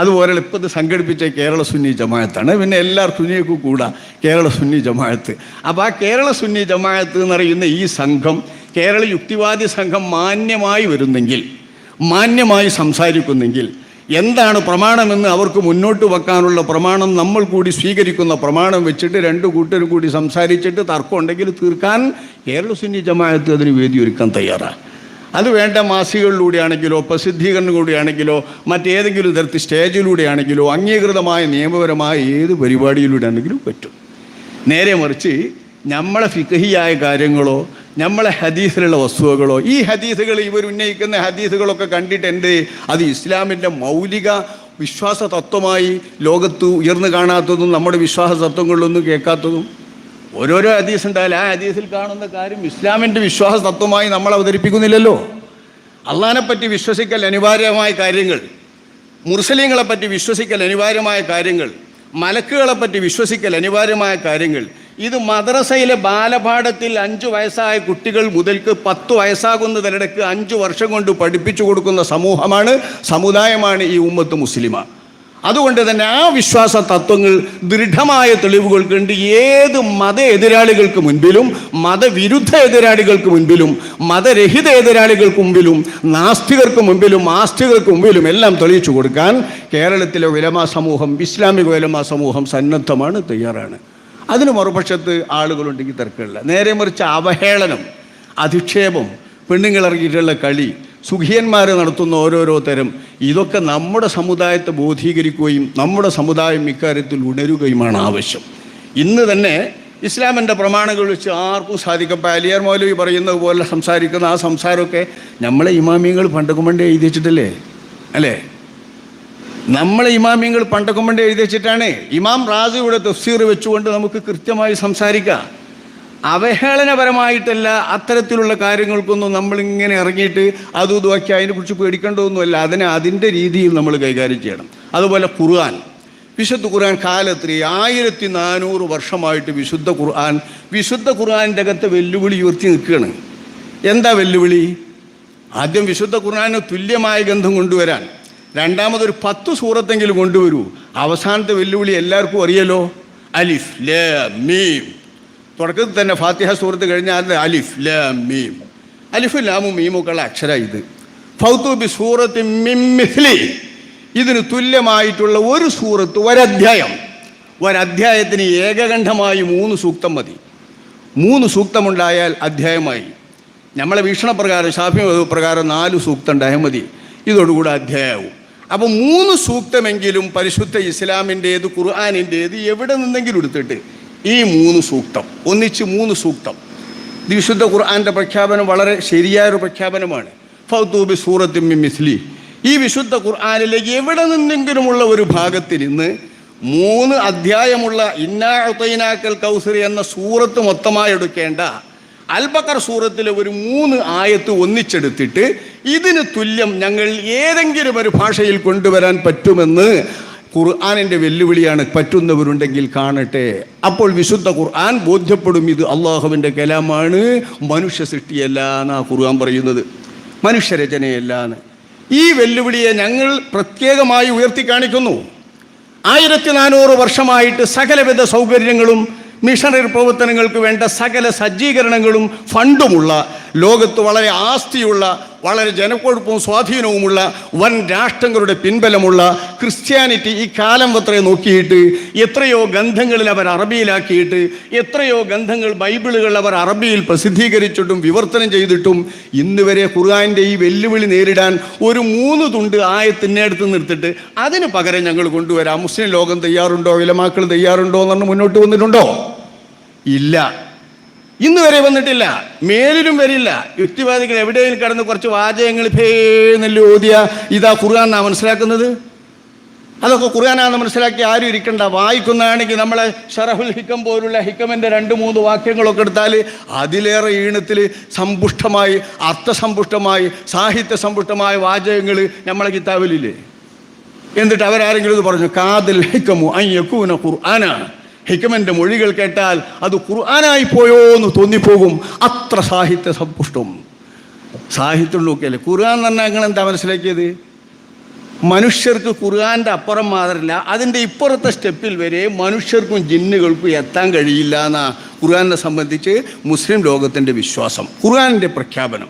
അതുപോലെ ഇപ്പോൾ ഇത് സംഘടിപ്പിച്ച കേരള സുന്നി ജമാഅത്താണ് പിന്നെ എല്ലാ സുന്നിയൊക്കെ കൂടാ കേരള സുന്നി ജമാഅത്ത് അപ്പോൾ ആ കേരള സുന്നി ജമാഅത്ത് എന്ന് പറയുന്ന ഈ സംഘം കേരള യുക്തിവാദി സംഘം മാന്യമായി വരുന്നെങ്കിൽ മാന്യമായി സംസാരിക്കുന്നെങ്കിൽ എന്താണ് പ്രമാണമെന്ന് അവർക്ക് മുന്നോട്ട് വെക്കാനുള്ള പ്രമാണം നമ്മൾ കൂടി സ്വീകരിക്കുന്ന പ്രമാണം വെച്ചിട്ട് രണ്ട് കൂട്ടരും കൂടി സംസാരിച്ചിട്ട് തർക്കം ഉണ്ടെങ്കിൽ തീർക്കാൻ കേരള സുന്നി ജമാഅത്ത് അതിന് വേദി ഒരുക്കാൻ തയ്യാറാണ്. അത് വേണ്ട മാസികകളിലൂടെയാണെങ്കിലോ പ്രസിദ്ധീകരണങ്ങളിലൂടെയാണെങ്കിലോ മറ്റേതെങ്കിലും തരത്തിൽ സ്റ്റേജിലൂടെയാണെങ്കിലോ അംഗീകൃതമായ നിയമപരമായ ഏത് പരിപാടിയിലൂടെ ആണെങ്കിലും പറ്റും. നേരെ മറിച്ച് നമ്മളെ ഫിക്കഹിയായ കാര്യങ്ങളോ നമ്മളെ ഹദീസിലുള്ള വസ്തുവകളോ ഈ ഹദീസുകൾ ഇവർ ഉന്നയിക്കുന്ന ഹദീസുകളൊക്കെ കണ്ടിട്ട് എന്ത്? അത് ഇസ്ലാമിന്റെ മൗലിക വിശ്വാസ തത്വമായി ലോകത്ത് ഉയർന്നു കാണാത്തതും നമ്മുടെ വിശ്വാസ തത്വങ്ങളിലൊന്നും കേൾക്കാത്തതും. ഓരോരോ ഹദീസ് ഉണ്ടായാലും ആ ഹദീസിൽ കാണുന്ന കാര്യം ഇസ്ലാമിന്റെ വിശ്വാസ തത്വമായി നമ്മൾ അവതരിപ്പിക്കുന്നില്ലല്ലോ. അള്ളഹാനെപ്പറ്റി വിശ്വസിക്കൽ അനിവാര്യമായ കാര്യങ്ങൾ മുർസലീങ്ങളെ പറ്റി വിശ്വസിക്കൽ അനിവാര്യമായ കാര്യങ്ങൾ മലക്കുകളെപ്പറ്റി വിശ്വസിക്കൽ അനിവാര്യമായ കാര്യങ്ങൾ ഇത് മദ്രസയിലെ ബാലപാഠത്തിൽ അഞ്ചു വയസ്സായ കുട്ടികൾ മുതൽക്ക് പത്ത് വയസ്സാകുന്നതിനിടയ്ക്ക് അഞ്ചു വർഷം കൊണ്ട് പഠിപ്പിച്ചു കൊടുക്കുന്ന സമൂഹമാണ് സമുദായമാണ് ഈ ഉമ്മത്ത് മുസ്ലിമ. അതുകൊണ്ട് തന്നെ ആ വിശ്വാസ തത്വങ്ങൾ ദൃഢമായ തെളിവുകൾ കണ്ട് ഏത് മത എതിരാളികൾക്ക് മുൻപിലും മതവിരുദ്ധ എതിരാളികൾക്ക് മുൻപിലും മതരഹിത എതിരാളികൾക്ക് മുമ്പിലും നാസ്തികർക്ക് മുമ്പിലും ആസ്തികർക്ക് മുമ്പിലും എല്ലാം തെളിയിച്ചു കൊടുക്കാൻ കേരളത്തിലെ ഉലമാ സമൂഹം ഇസ്ലാമിക ഉലമാ സമൂഹം സന്നദ്ധമാണ് തയ്യാറാണ്. അതിന് മറുപക്ഷത്ത് ആളുകളുണ്ടെങ്കിൽ തിരക്കില്ല നേരെ മറിച്ച് അവഹേളനം അധിക്ഷേപം പെണ്ണുങ്ങളിറങ്ങിയിട്ടുള്ള കളി സുഖിയന്മാർ നടത്തുന്ന ഓരോരോ തരം ഇതൊക്കെ നമ്മുടെ സമുദായത്തെ ബോധീകരിക്കുകയും നമ്മുടെ സമുദായം ഇക്കാര്യത്തിൽ ഉണരുകയുമാണ് ആവശ്യം. ഇന്ന് തന്നെ ഇസ്ലാമിന്റെ പ്രമാണങ്ങൾ വെച്ച് ആർക്കും സാധിക്കും ഇപ്പം അലിയാർ മൗലവി പറയുന്നത് പോലെ സംസാരിക്കുന്ന ആ സംസാരമൊക്കെ നമ്മളെ ഇമാമിയങ്ങൾ പണ്ടൊക്കെ പണ്ടേ അല്ലേ? നമ്മളെ ഇമാമിയങ്ങൾ പണ്ടൊക്കെ പണ്ടേ എഴുതി വെച്ചിട്ടാണ്. ഇമാം റാസിയുടെ തഫ്സീർ വെച്ചുകൊണ്ട് നമുക്ക് കൃത്യമായി സംസാരിക്കാം. അവഹേളനപരമായിട്ടല്ല അത്തരത്തിലുള്ള കാര്യങ്ങൾക്കൊന്നും നമ്മളിങ്ങനെ ഇറങ്ങിയിട്ട് അതും അതിനെ അതിനെക്കുറിച്ച് പേടിക്കേണ്ടതൊന്നുമല്ല. അതിനെ അതിന്റെ രീതിയിൽ നമ്മൾ കൈകാര്യം ചെയ്യണം. അതുപോലെ ഖുർആൻ. വിശുദ്ധ ഖുർആൻ കാലത്രി ആയിരത്തി നാനൂറ് വർഷമായിട്ട് വിശുദ്ധ ഖുർആൻ വിശുദ്ധ ഖുർആാന്റെ അകത്ത് വെല്ലുവിളി ഉയർത്തി നിൽക്കുകയാണ്. എന്താ വെല്ലുവിളി? ആദ്യം വിശുദ്ധ ഖുർആാന് തുല്യമായ ഗന്ധം കൊണ്ടുവരാൻ. രണ്ടാമതൊരു പത്ത് സൂറത്തെങ്കിലും കൊണ്ടുവരൂ. അവസാനത്തെ വെല്ലുവിളി എല്ലാവർക്കും അറിയല്ലോ അലിഫ് ല മീം. തുടക്കത്തിൽ തന്നെ ഫാത്തിഹ സൂറത്ത് കഴിഞ്ഞാൽ അലിഫ് ല മീം. അലിഫ് ലാമും മീമുക്കുള്ള അക്ഷര ഇത്. ഫൗത്തുബി സൂറത്ത് മിംമിഹ്ലി ഇതിന് തുല്യമായിട്ടുള്ള ഒരു സൂറത്ത് ഒരധ്യായം. ഒരധ്യായത്തിന് ഏകകണ്ഠമായി മൂന്ന് സൂക്തം മതി. മൂന്ന് സൂക്തമുണ്ടായാൽ അധ്യായമായി. നമ്മളെ വീക്ഷണപ്രകാരം ഷാഫി പ്രകാരം നാല് സൂക്തം ഉണ്ടായാൽ മതി. ഇതോടുകൂടെ അധ്യായവും. അപ്പോൾ മൂന്ന് സൂക്തമെങ്കിലും പരിശുദ്ധ ഇസ്ലാമിന്റേത് ഖുർആാനിന്റേത് എവിടെ നിന്നെങ്കിലും എടുത്തിട്ട് ഈ മൂന്ന് സൂക്തം ഒന്നിച്ച് മൂന്ന് സൂക്തം. വിശുദ്ധ ഖുർആാന്റെ പ്രഖ്യാപനം വളരെ ശരിയായൊരു പ്രഖ്യാപനമാണ്. ഫൗത്തൂബി സൂറത്തിമ്മി മിസ്ലി. ഈ വിശുദ്ധ ഖുർആാനിലെ എവിടെ നിന്നെങ്കിലുമുള്ള ഒരു ഭാഗത്തിൽ നിന്ന് മൂന്ന് അധ്യായമുള്ള ഇന്നാ ഇന്നാത്തൈനാക്കൽ കൗസറി എന്ന സൂറത്ത് മൊത്തമായി എടുക്കേണ്ട അൽബക്കർ സൂറത്തിലെ ഒരു മൂന്ന് ആയത്ത് ഒന്നിച്ചെടുത്തിട്ട് ഇതിന് തുല്യം ഞങ്ങൾ ഏതെങ്കിലും ഒരു ഭാഷയിൽ കൊണ്ടുവരാൻ പറ്റുമെന്ന് ഖുർആാനിന്റെ വെല്ലുവിളിയാണ് പറ്റുന്നവരുണ്ടെങ്കിൽ കാണട്ടെ. അപ്പോൾ വിശുദ്ധ ഖുർആൻ ബോധ്യപ്പെടും ഇത് അള്ളാഹുവിന്റെ കലാമാണ്. മനുഷ്യ സൃഷ്ടിയല്ല എന്നാണ് ഖുർആൻ പറയുന്നത്. മനുഷ്യരചനയല്ല എന്ന് ഈ വെല്ലുവിളിയെ ഞങ്ങൾ പ്രത്യേകമായി ഉയർത്തി കാണിക്കുന്നു. ആയിരത്തി നാനൂറ് വർഷമായിട്ട് സകലവിധ സൗകര്യങ്ങളും മിഷണറി പ്രവർത്തനങ്ങൾക്ക് വേണ്ട സകല സജ്ജീകരണങ്ങളും ഫണ്ടുമുള്ള ലോകത്ത് വളരെ ആസ്തിയുള്ള വളരെ ജനക്കൊഴുപ്പവും സ്വാധീനവുമുള്ള വൻ രാഷ്ട്രങ്ങളുടെ പിൻബലമുള്ള ക്രിസ്ത്യാനിറ്റി ഈ കാലം അത്രേ നോക്കിയിട്ട് എത്രയോ ഗന്ധങ്ങളിൽ അവർ അറബിയിലാക്കിയിട്ട് എത്രയോ ഗന്ധങ്ങൾ ബൈബിളുകൾ അവർ അറബിയിൽ പ്രസിദ്ധീകരിച്ചിട്ടും വിവർത്തനം ചെയ്തിട്ടും ഇന്ന് വരെ ഖുർആാന്റെ ഈ വെല്ലുവിളി നേരിടാൻ ഒരു മൂന്ന് തുണ്ട് ആയത്തിനെ അടുത്ത് നിർത്തിട്ട് അതിന് പകരം ഞങ്ങൾ കൊണ്ടുവരാം. മുസ്ലിം ലോകം തയ്യാറുണ്ടോ? വിലമാക്കൾ തയ്യാറുണ്ടോ എന്ന് മുന്നോട്ട് വന്നിട്ടുണ്ടോ? ഇല്ല. ഇന്ന് വരെ വന്നിട്ടില്ല. മേലിലും വരില്ല. യുക്തിവാദികൾ എവിടെയും കടന്ന് കുറച്ച് വാചകങ്ങൾ ഭേന്നല്ല ഓതിയ ഇതാ ഖുർആൻ എന്നാ മനസ്സിലാക്കുന്നത്? അതൊക്കെ ഖുർആാനാന്ന് മനസ്സിലാക്കി ആരും ഇരിക്കണ്ട. വായിക്കുന്നതാണെങ്കിൽ നമ്മളെ ഷറഹുൽ ഹിക്കം പോലുള്ള ഹിക്കമിന്റെ രണ്ട് മൂന്ന് വാക്യങ്ങളൊക്കെ എടുത്താൽ അതിലേറെ ഈണത്തിൽ സമ്പുഷ്ടമായി അർത്ഥസമ്പുഷ്ടമായി സാഹിത്യ സമ്പുഷ്ടമായ വാചകങ്ങൾ നമ്മളെ കിതാബിലില്ലേ? എന്നിട്ട് അവരാരെങ്കിലും ഇത് പറഞ്ഞു കാതൽ ഹിക്കമു അയ്യക്കൂന ഖുർആന. ഹിക്കമന്റെ മൊഴികൾ കേട്ടാൽ അത് ഖുർആനായി പോയോ എന്ന് തോന്നിപ്പോകും. അത്ര സാഹിത്യ സമ്പുഷ്ടം. സാഹിത്യം നോക്കിയല്ലേ ഖുർആൻ പറഞ്ഞാൽ നിങ്ങൾ എന്താ മനസ്സിലാക്കിയത്? മനുഷ്യർക്ക് ഖുർആന്റെ അപ്പുറം മാത്രമല്ല അതിന്റെ ഇപ്പുറത്തെ സ്റ്റെപ്പിൽ വരെ മനുഷ്യർക്കും ജിന്നുകൾക്കും എത്താൻ കഴിയില്ല എന്നാ ഖുർആനെ സംബന്ധിച്ച് മുസ്ലിം ലോകത്തിന്റെ വിശ്വാസം ഖുർആാനിന്റെ പ്രഖ്യാപനം.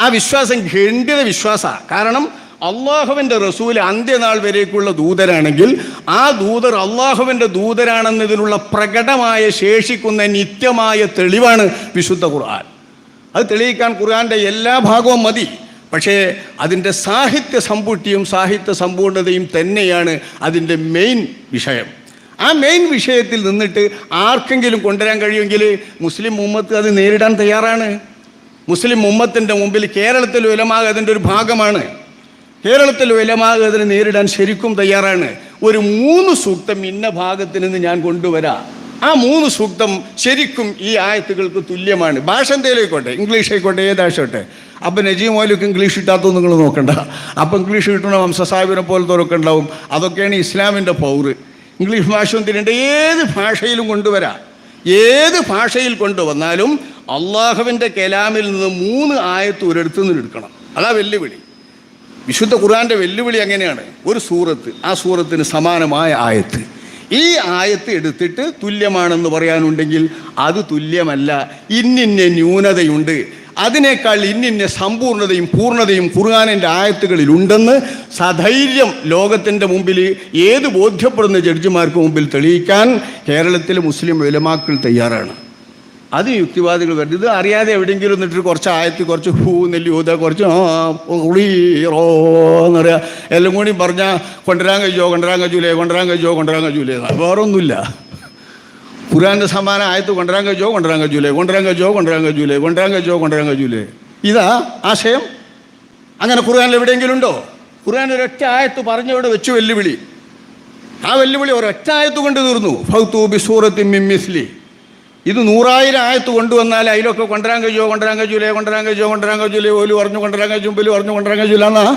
ആ വിശ്വാസം ഖണ്ഡിത വിശ്വാസമാണ്. കാരണം അള്ളാഹുവിന്റെ റസൂൽ അന്ത്യനാൾ വരേക്കുള്ള ദൂതരാണെങ്കിൽ ആ ദൂതർ അള്ളാഹുവിന്റെ ദൂതരാണെന്നതിനുള്ള പ്രകടമായ ശേഷിക്കുന്ന നിത്യമായ തെളിവാണ് വിശുദ്ധ ഖുർആൻ. അത് തെളിയിക്കാൻ ഖുർആന്റെ എല്ലാ ഭാഗവും മതി. പക്ഷേ അതിന്റെ സാഹിത്യ സമ്പുഷ്ടിയും സാഹിത്യ സമ്പൂർണതയും തന്നെയാണ് അതിന്റെ മെയിൻ വിഷയം. ആ മെയിൻ വിഷയത്തിൽ നിന്നിട്ട് ആർക്കെങ്കിലും കൊണ്ടുവരാൻ കഴിയുമെങ്കിൽ മുസ്ലിം ഉമ്മത്ത് അത് നേരിടാൻ തയ്യാറാണ്. മുസ്ലിം ഉമ്മത്തിന്റെ മുമ്പിൽ കേരളത്തിൽ ഉലമാകതിന്റെ ഒരു ഭാഗമാണ്. കേരളത്തിൽ ഉലമാക നേരിടാൻ ശരിക്കും തയ്യാറാണ്. ഒരു മൂന്ന് സൂക്തം ഇന്ന ഭാഗത്തു നിന്ന് ഞാൻ കൊണ്ടുവരാം. ആ മൂന്ന് സൂക്തം ശരിക്കും ഈ ആയത്തുകൾക്ക് തുല്യമാണ്. ഭാഷ എന്തേലായിക്കോട്ടെ? ഇംഗ്ലീഷ് ആയിക്കോട്ടെ ഏത് ആയിക്കോട്ടെ അപ്പം നജീം മോലൊക്കെ ഇംഗ്ലീഷ് കിട്ടാത്തത് നിങ്ങൾ നോക്കണ്ട. അപ്പം ഇംഗ്ലീഷ് കിട്ടണ വംശസാഹിബിനെ പോലത്തെ ഉണ്ടാവും. അതൊക്കെയാണ് ഇസ്ലാമിന്റെ പൗറ് ഇംഗ്ലീഷ് ഭാഷ എന്തിനുണ്ട്? ഏത് ഭാഷയിലും കൊണ്ടുവരാം. ഏത് ഭാഷയിൽ കൊണ്ടുവന്നാലും അള്ളാഹുവിന്റെ കലാമിൽ നിന്ന് മൂന്ന് ആയത്ത് ഒരിടത്തു നിന്ന് എടുക്കണം. അതാ വെല്ലുവിളി. വിശുദ്ധ ഖുർആന്റെ വെല്ലുവിളി അങ്ങനെയാണ്. ഒരു സൂറത്ത് ആ സൂറത്തിന് സമാനമായ ആയത്ത്. ഈ ആയത്ത് എടുത്തിട്ട് തുല്യമാണെന്ന് പറയാനുണ്ടെങ്കിൽ അത് തുല്യമല്ല. ഇന്നിന്ന ന്യൂനതയുണ്ട്. അതിനേക്കാൾ ഇന്നിന്ന സമ്പൂർണതയും പൂർണതയും ഖുർആാനിന്റെ ആയത്തുകളിൽ ഉണ്ടെന്ന് സധൈര്യം ലോകത്തിന്റെ മുമ്പിൽ ഏത് ബോധ്യപ്പെടുന്ന ജഡ്ജിമാർക്ക് മുമ്പിൽ തെളിയിക്കാൻ കേരളത്തിലെ മുസ്ലിം വിലമാക്കൾ തയ്യാറാണ്. അത് യുക്തിവാദികൾ വരുന്നത്. ഇത് അറിയാതെ എവിടെയെങ്കിലും എന്നിട്ട് കുറച്ച് ആയത്തി കുറച്ച് ഹൂ നെല്ലി ഊത കുറച്ച് എന്ന് പറയാ. എല്ലാം കൂടി പറഞ്ഞാൽ കൊണ്ടുവരാൻ കഴിയോ കൊണ്ടുവരാൻ കഴിയൂലേ? കൊണ്ടുവരാൻ കഴിയോ കൊണ്ടുവരാൻ കഴിയൂലേ വേറെ ഒന്നുമില്ല ഖുറാന്റെ സമാനം ആയത്ത് കൊണ്ടുവരാൻ കഴിയോ കൊണ്ടുവരാൻ കഴിയൂലേ? കൊണ്ടുവരാൻ കഴിയോ കൊണ്ടുവരാൻ കഴിയൂലേ? കൊണ്ടുവരാൻ കഴിയോ കൊണ്ടുവരാൻ കഴിയൂലേ? ഇതാ ആശയം. അങ്ങനെ ഖുർആാനിൽ എവിടെയെങ്കിലും ഉണ്ടോ? ഖുർആൻ ഒരൊറ്റ ആയത്ത് പറഞ്ഞവിടെ വെച്ചു വെല്ലുവിളി. ആ വെല്ലുവിളി ഒരൊറ്റ ആയത്ത് കൊണ്ട് തീർന്നു. ഫൗത്തു ബി സൂറത്തി മിസ്ലി. ഇത് നൂറായിരം ആയത്ത് കൊണ്ടുവന്നാൽ അതിലൊക്കെ കൊണ്ടുവരാൻ കഴിയുമോ? കൊണ്ടുവരാൻ കഴിയൂലേ? കൊണ്ടുവരാൻ കഴിയുമോ കൊണ്ടുവരാൻ കഴിയൂലേ? ഓൽ പറഞ്ഞു കൊണ്ടുവരാൻ കഴിയും ബലു പറഞ്ഞു കൊണ്ടുവരാൻ കഴിയൂല. എന്നാ?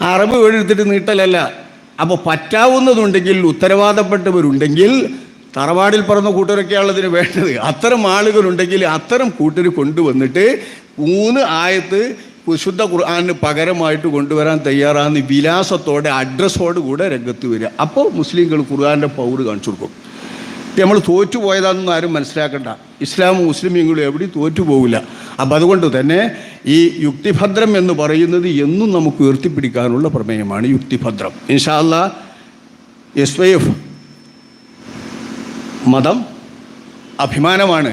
അറബ് വീടെടുത്തിട്ട് നീട്ടലല്ല. അപ്പോൾ പറ്റാവുന്നതുണ്ടെങ്കിൽ ഉത്തരവാദപ്പെട്ടവരുണ്ടെങ്കിൽ തറവാടിൽ പറഞ്ഞ കൂട്ടരൊക്കെയാണ് ഇതിന് വേണ്ടത്. അത്തരം ആളുകളുണ്ടെങ്കിൽ അത്തരം കൂട്ടർ കൊണ്ടുവന്നിട്ട് മൂന്ന് ആയത്ത് വിശുദ്ധ ഖുർആാനിന് പകരമായിട്ട് കൊണ്ടുവരാൻ തയ്യാറാന്ന് വിലാസത്തോടെ അഡ്രസ്സോട് കൂടെ രംഗത്ത് വരിക. അപ്പോൾ മുസ്ലിങ്ങൾ ഖുർആാന്റെ പൗറ് കാണിച്ചു കൊടുക്കും. നമ്മൾ തോറ്റുപോയതാണെന്ന് ആരും മനസ്സിലാക്കണ്ട. മുസ്ലിം മുസ്ലിമീങ്ങളും എവിടെയും തോറ്റുപോകില്ല അപ്പം അതുകൊണ്ട് തന്നെ ഈ യുക്തിഭദ്രം എന്ന് പറയുന്നത് എന്നും നമുക്ക് ഉയർത്തിപ്പിടിക്കാനുള്ള പ്രമേയമാണ് യുക്തിഭദ്രം. ഇൻഷാല്ല എസ് വൈ എഫ് മതം അഭിമാനമാണ്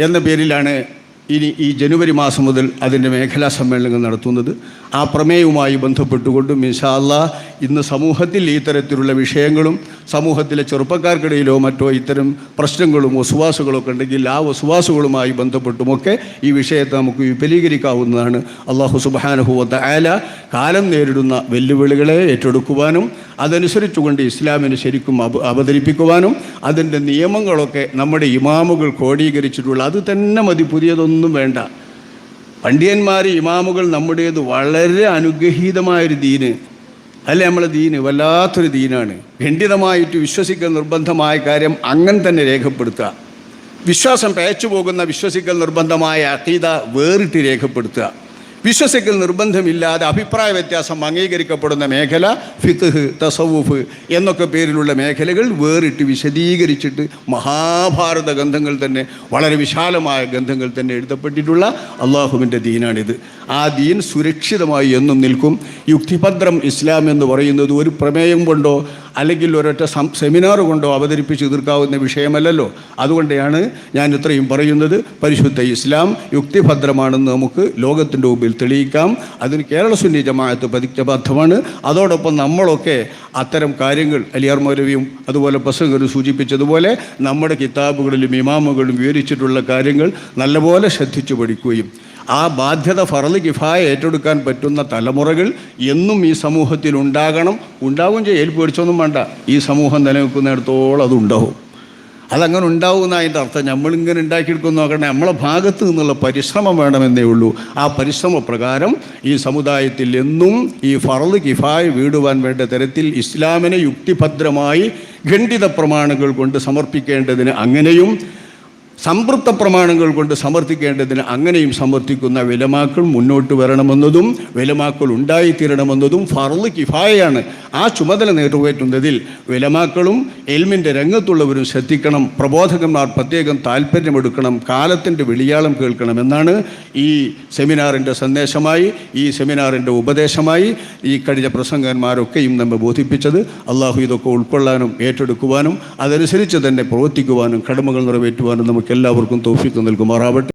എന്ന പേരിലാണ് ഇനി ഈ ജനുവരി മാസം മുതൽ അതിന്റെ മേഖലാ സമ്മേളനങ്ങൾ നടത്തുന്നത്. ആ പ്രമേയവുമായി ബന്ധപ്പെട്ടുകൊണ്ടും ഇൻഷാല്ല ഇന്ന് സമൂഹത്തിൽ ഈ തരത്തിലുള്ള വിഷയങ്ങളും സമൂഹത്തിലെ ചെറുപ്പക്കാർക്കിടയിലോ മറ്റോ ഇത്തരം പ്രശ്നങ്ങളും വസുവാസുകളൊക്കെ ഉണ്ടെങ്കിൽ ആ വസുവാസുകളുമായി ബന്ധപ്പെട്ടുമൊക്കെ ഈ വിഷയത്തെ നമുക്ക് വിപുലീകരിക്കാവുന്നതാണ്. അള്ളാഹു സുബാനുഭവത്തെ ആല കാലം നേരിടുന്ന വെല്ലുവിളികളെ ഏറ്റെടുക്കുവാനും അതനുസരിച്ചുകൊണ്ട് ഇസ്ലാമിനെ ശരിക്കും അവ അവതരിപ്പിക്കുവാനും അതിന്റെ നിയമങ്ങളൊക്കെ നമ്മുടെ ഇമാമുകൾ ക്രോഡീകരിച്ചിട്ടുള്ള അത് തന്നെ മതി പുതിയതൊന്നും വേണ്ട. പണ്ഡിയന്മാർ ഇമാമുകൾ നമ്മുടേത് വളരെ അനുഗ്രഹീതമായൊരു ദീന്. അല്ലെ നമ്മളെ ദീന്? വല്ലാത്തൊരു ദീനാണ്. ഖണ്ഡിതമായിട്ട് വിശ്വസിക്കൽ നിർബന്ധമായ കാര്യം അങ്ങനെ തന്നെ രേഖപ്പെടുത്തുക. വിശ്വാസം പേച്ചു പോകുന്ന വിശ്വസിക്കൽ നിർബന്ധമായ അതീത വേറിട്ട് രേഖപ്പെടുത്തുക. വിശ്വസിക്കൽ നിർബന്ധമില്ലാതെ അഭിപ്രായ വ്യത്യാസം അംഗീകരിക്കപ്പെടുന്ന മേഖല ഫിത്ത്ഹ് തസവുഫ് എന്നൊക്കെ പേരിലുള്ള മേഖലകൾ വേറിട്ട് വിശദീകരിച്ചിട്ട് മഹാഭാരത ഗ്രന്ഥങ്ങൾ തന്നെ വളരെ വിശാലമായ ഗ്രന്ഥങ്ങൾ തന്നെ എഴുതപ്പെട്ടിട്ടുള്ള അള്ളാഹുവിന്റെ ദീനാണിത്. ആ ദീൻ സുരക്ഷിതമായി എന്നും നിൽക്കും. യുക്തിഭദ്രം ഇസ്ലാം എന്ന് പറയുന്നത് ഒരു പ്രമേയം കൊണ്ടോ അല്ലെങ്കിൽ ഒരൊറ്റ സെമിനാർ കൊണ്ടോ അവതരിപ്പിച്ച് തീർക്കാവുന്ന വിഷയമല്ലല്ലോ. അതുകൊണ്ടാണ് ഞാൻ ഇത്രയും പറയുന്നത്. പരിശുദ്ധ ഇസ്ലാം യുക്തിഭദ്രമാണെന്ന് നമുക്ക് ലോകത്തിന്റെ മുമ്പിൽ തെളിയിക്കാം. അതിന് കേരള സുന്നി ജമാഅത്ത് പ്രതിജ്ഞബദ്ധമാണ്. അതോടൊപ്പം നമ്മളൊക്കെ അത്തരം കാര്യങ്ങൾ അലിയാർ മൗലവിയും അതുപോലെ പ്രസംഗരും സൂചിപ്പിച്ചതുപോലെ നമ്മുടെ കിതാബുകളിലും ഇമാമുകളും വിവരിച്ചിട്ടുള്ള കാര്യങ്ങൾ നല്ലപോലെ ശ്രദ്ധിച്ചു പഠിക്കുകയും ആ ബാധ്യത ഫറൽ കിഫായ ഏറ്റെടുക്കാൻ പറ്റുന്ന തലമുറകൾ എന്നും ഈ സമൂഹത്തിൽ ഉണ്ടാകണം. ഉണ്ടാവും ചെയ്യൽ പേടിച്ചൊന്നും വേണ്ട. ഈ സമൂഹം നിലനിൽക്കുന്നിടത്തോളം അതുണ്ടാവും അതങ്ങനെ ഉണ്ടാവുന്ന അതിന്റെ അർത്ഥം. നമ്മളിങ്ങനെ ഉണ്ടാക്കിയെടുക്കുന്ന നോക്കണേ നമ്മളെ ഭാഗത്ത് നിന്നുള്ള പരിശ്രമം വേണമെന്നേ ഉള്ളൂ. ആ പരിശ്രമ പ്രകാരം ഈ സമുദായത്തിൽ എന്നും ഈ ഫറൽ കിഫായ വീടുവാൻ വേണ്ട തരത്തിൽ ഇസ്ലാമിനെ യുക്തിഭദ്രമായി ഖണ്ഡിത പ്രമാണങ്ങൾ കൊണ്ട് സമർപ്പിക്കേണ്ടതിന് അങ്ങനെയും സംതൃപ്ത പ്രമാണങ്ങൾ കൊണ്ട് സമർത്ഥിക്കേണ്ടതിന് അങ്ങനെയും സമർത്ഥിക്കുന്ന വിലമാക്കൾ മുന്നോട്ട് വരണമെന്നതും വിലമാക്കൾ ഉണ്ടായിത്തീരണമെന്നതും ഫർൾ കിഫായയാണ് ആ ചുമതല നിറവേറ്റുന്നതിൽ വിലമാക്കളും എൽമിന്റെ രംഗത്തുള്ളവരും ശ്രദ്ധിക്കണം പ്രബോധകന്മാർ പ്രത്യേകം താല്പര്യമെടുക്കണം കാലത്തിന്റെ വിളിയാളം കേൾക്കണമെന്നാണ് ഈ സെമിനാറിന്റെ സന്ദേശമായി ഈ സെമിനാറിന്റെ ഉപദേശമായി ഈ കഴിഞ്ഞ പ്രസംഗന്മാരൊക്കെയും നമ്മെ ബോധിപ്പിച്ചത്. അള്ളാഹു ഇതൊക്കെ ഉൾക്കൊള്ളാനും ഏറ്റെടുക്കുവാനും അതനുസരിച്ച് തന്നെ പ്രവർത്തിക്കുവാനും കടമകൾ നിറവേറ്റുവാനും നമുക്ക് എല്ലാവർക്കും തോഫിക്ക് നൽകുമാറാവട്ടെ.